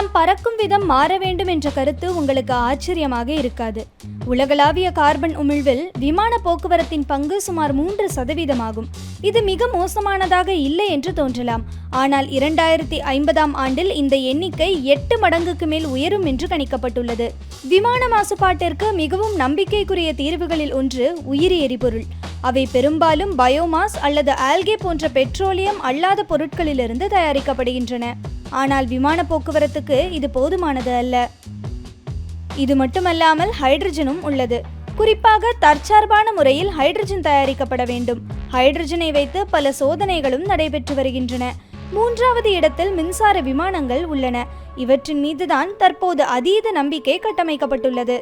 நாம் பறக்கும் விதம் மாற வேண்டும் என்ற கருத்து உங்களுக்கு ஆச்சரியமாக இருக்காது. உலகளாவிய கார்பன் உமிழ்வில் விமான போக்குவரத்தின் பங்கு சுமார் மூன்று சதவீதமாகும். இது மிக மோசமானதாக இல்லை என்று தோன்றலாம். ஆனால் இரண்டாயிரத்தி ஐம்பதாம் ஆண்டில் இந்த எண்ணிக்கை எட்டு மடங்குக்கு மேல் உயரும் என்று கணிக்கப்பட்டுள்ளது. விமான மாசுபாட்டிற்கு மிகவும் நம்பிக்கைக்குரிய தீர்வுகளில் ஒன்று உயிரி எரிபொருள். அவை பெரும்பாலும் பயோமாஸ் அல்லது ஆல்கே போன்ற பெட்ரோலியம் அல்லாத பொருட்களிலிருந்து தயாரிக்கப்படுகின்றன. ஆனால் விமான போக்குவரத்துக்கு இது போதுமானது அல்ல. இது மட்டுமல்லாமல் ஹைட்ரஜனும் உள்ளது. குறிப்பாக தற்சார்பான முறையில் ஹைட்ரஜன் தயாரிக்கப்பட வேண்டும். ஹைட்ரஜனை வைத்து பல சோதனைகளும் நடைபெற்று வருகின்றன. மூன்றாவது இடத்தில் மின்சார விமானங்கள் உள்ளன. இவற்றின் மீதுதான் தற்போது அதீத நம்பிக்கை கட்டமைக்கப்பட்டுள்ளது.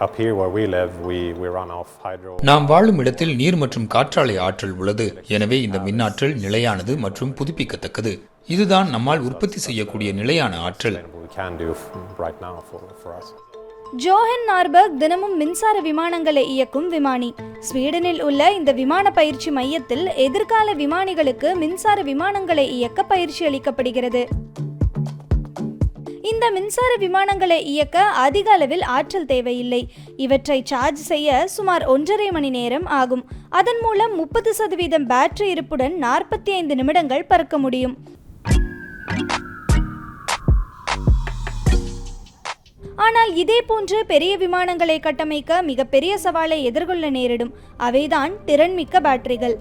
Up here where we live, we, we run off hydro. நாம் வாழும் இடத்தில் நீர் மற்றும் காற்றாலை ஆற்றல் உள்ளது. எனவே இந்த மின்னாற்றல் நிலையானது மற்றும் புதுப்பிக்கத்தக்கது. இதுதான் நம்மால் உற்பத்தி செய்யக்கூடிய நிலையான ஆற்றல். ஜோஹன் நார்பர்க் தினமும் மின்சார விமானங்களை இயக்கும் விமானி. ஸ்வீடனில் உள்ள இந்த விமான பயிற்சி மையத்தில் எதிர்கால விமானிகளுக்கு மின்சார விமானங்களை இயக்க பயிற்சி அளிக்கப்படுகிறது. இந்த மின்சார விமானங்களை இயக்க அதிக அளவில் ஆற்றல் தேவையில்லை. இவற்றை சார்ஜ் செய்ய சுமார் ஒன்றரை மணி நேரம் ஆகும். அதன் மூலம் முப்பது சதவீதம் பேட்டரி இருப்புடன் நாற்பத்தி ஐந்து நிமிடங்கள் பறக்க முடியும். ஆனால் இதே போன்று பெரிய விமானங்களை கட்டமைக்க மிகப்பெரிய சவாலை எதிர்கொள்ள நேரிடும். அவைதான் திறன்மிக்க பேட்டரிகள்.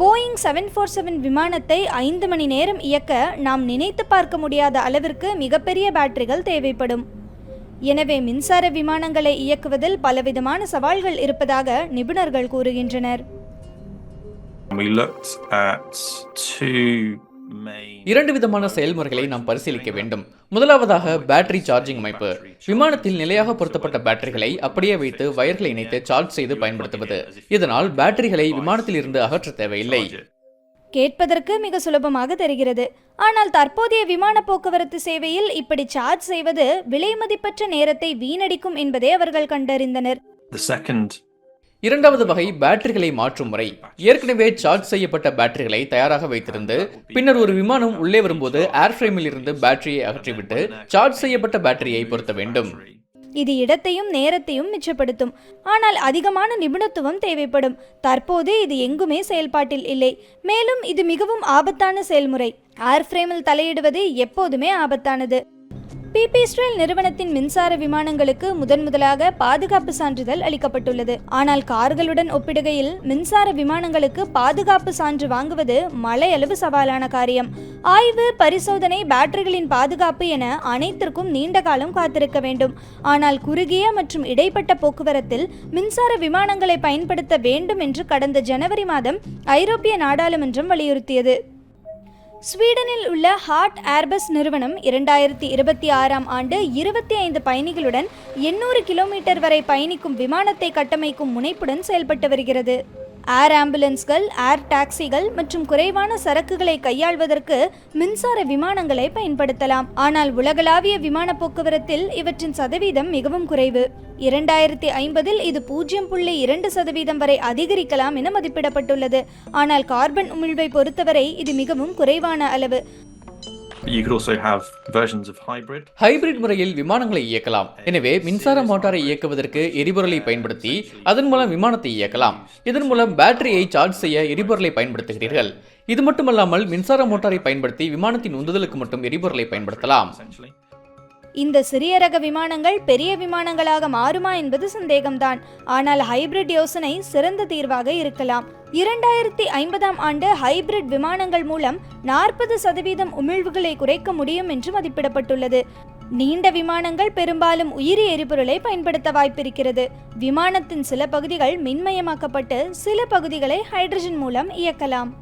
போயிங் செவன் ஃபோர் செவன் விமானத்தை ஐந்து மணி நேரம் இயக்க நாம் நினைத்து பார்க்க முடியாத அளவிற்கு மிகப்பெரிய பேட்டரிகள் தேவைப்படும். எனவே மின்சார விமானங்களை இயக்குவதில் பலவிதமான சவால்கள் இருப்பதாக நிபுணர்கள் கூறுகின்றனர். We looked at two. இரண்டு விதமான செயல்முறைகளை நாம் பரிசீலிக்க வேண்டும். முதலாவதாக பேட்டரி சார்ஜிங் அமைப்பு. விமானத்தில் நிலையாக பொருத்தப்பட்ட பேட்டரிகளை அப்படியே வைத்து வயர்களை இணைத்து சார்ஜ் செய்து பயன்படுத்துவது. இதனால் பேட்டரிகளை விமானத்தில் இருந்து அகற்ற தேவையில்லை. கேட்பதற்கு மிக சுலபமாக தெரிகிறது. ஆனால் தற்போதைய விமான போக்குவரத்து சேவையில் இப்படி சார்ஜ் செய்வது விலை மதிப்பற்ற நேரத்தை வீணடிக்கும் என்பதை அவர்கள் கண்டறிந்தனர். The second இரண்டாவது வகை பேட்டரிகளை மாற்றும் முறை. ஏற்கனவே சார்ஜ் செய்யப்பட்ட பேட்டரிகளை தயாராக வைத்திருந்து பின்னர் ஒரு விமானம் உள்ளே வரும்போது ஏர்ஃப்ரேமில் இருந்து பேட்டரியை அகற்றிவிட்டு சார்ஜ் செய்யப்பட்ட பேட்டரியை பொருத்த வேண்டும். இது இடத்தையும் நேரத்தையும் மிச்சப்படுத்தும். ஆனால் அதிகமான நிபுணத்துவம் தேவைப்படும். தற்போது இது எங்குமே செயல்பாட்டில் இல்லை. மேலும் இது மிகவும் ஆபத்தான செயல்முறை. ஏர் ஃப்ரேமில் தலையிடுவது எப்போதுமே ஆபத்தானது. பிபிஸ்ட்ரெல் நிறுவனத்தின் மின்சார விமானங்களுக்கு முதன் முதலாக பாதுகாப்பு சான்றிதழ் அளிக்கப்பட்டுள்ளது. ஆனால் கார்களுடன் ஒப்பிடுகையில் மின்சார விமானங்களுக்கு பாதுகாப்பு சான்று வாங்குவது மலையளவு சவாலான காரியம். ஆய்வு பரிசோதனை பேட்டரிகளின் பாதுகாப்பு என அனைத்திற்கும் நீண்ட காலம் காத்திருக்க வேண்டும். ஆனால் குறுகிய மற்றும் இடைப்பட்ட போக்குவரத்தில் மின்சார விமானங்களை பயன்படுத்த வேண்டும் என்று கடந்த ஜனவரி மாதம் ஐரோப்பிய நாடாளுமன்றம் வலியுறுத்தியது. ஸ்வீடனில் உள்ள ஹார்ட் ஏர்பஸ் நிறுவனம் இரண்டாயிரத்தி இருபத்தி ஆறாம் ஆண்டு இருபத்தி ஐந்து பயணிகளுடன் எண்ணூறு கிலோமீட்டர் வரை பயணிக்கும் விமானத்தை கட்டமைக்கும் முனைப்புடன் செயல்பட்டு வருகிறது. ஏர் ஆம்புலன்ஸ்கள் ஏர் டாக்ஸிகள் மற்றும் குறைவான சரக்குகளை கையாள்வதற்கு மின்சார விமானங்களை பயன்படுத்தலாம். ஆனால் உலகளாவிய விமான போக்குவரத்தில் இவற்றின் சதவீதம் மிகவும் குறைவு. இரண்டாயிரத்தி ஐம்பதில் இது பூஜ்ஜியம் புள்ளி இரண்டு சதவீதம் வரை அதிகரிக்கலாம் என மதிப்பிடப்பட்டுள்ளது. ஆனால் கார்பன் உமிழ்வை பொறுத்தவரை இது மிகவும் குறைவான அளவு. ஹைபிரிட் முறையில் விமானங்களை இயக்கலாம். எனவே மின்சார மோட்டாரை இயக்குவதற்கு எரிபொருளை பயன்படுத்தி அதன் மூலம் விமானத்தை இயக்கலாம். இதன் மூலம் பேட்டரியை சார்ஜ் செய்ய எரிபொருளை பயன்படுத்துகிறீர்கள். இது மட்டுமல்லாமல் மின்சார மோட்டாரை பயன்படுத்தி விமானத்தின் உந்துதலுக்கு மட்டும் எரிபொருளை பயன்படுத்தலாம். Essentially. இந்த சிறிய ரக விமானங்கள் பெரிய விமானங்களாக மாறுமா என்பது சந்தேகம்தான். ஆனால் ஹைபிரிட் யோசனை சிறந்த தீர்வாக இருக்கலாம். இரண்டாயிரத்தி ஐம்பதாம் ஆண்டு ஹைபிரிட் விமானங்கள் மூலம் நாற்பது சதவீதம் உமிழ்வுகளை குறைக்க முடியும் என்று மதிப்பிடப்பட்டுள்ளது. நீண்ட விமானங்கள் பெரும்பாலும் உயிரி எரிபொருளை பயன்படுத்த வாய்ப்பிருக்கிறது. விமானத்தின் சில பகுதிகள் மின்மயமாக்கப்பட்டு சில பகுதிகளை ஹைட்ரஜன் மூலம் இயக்கலாம்.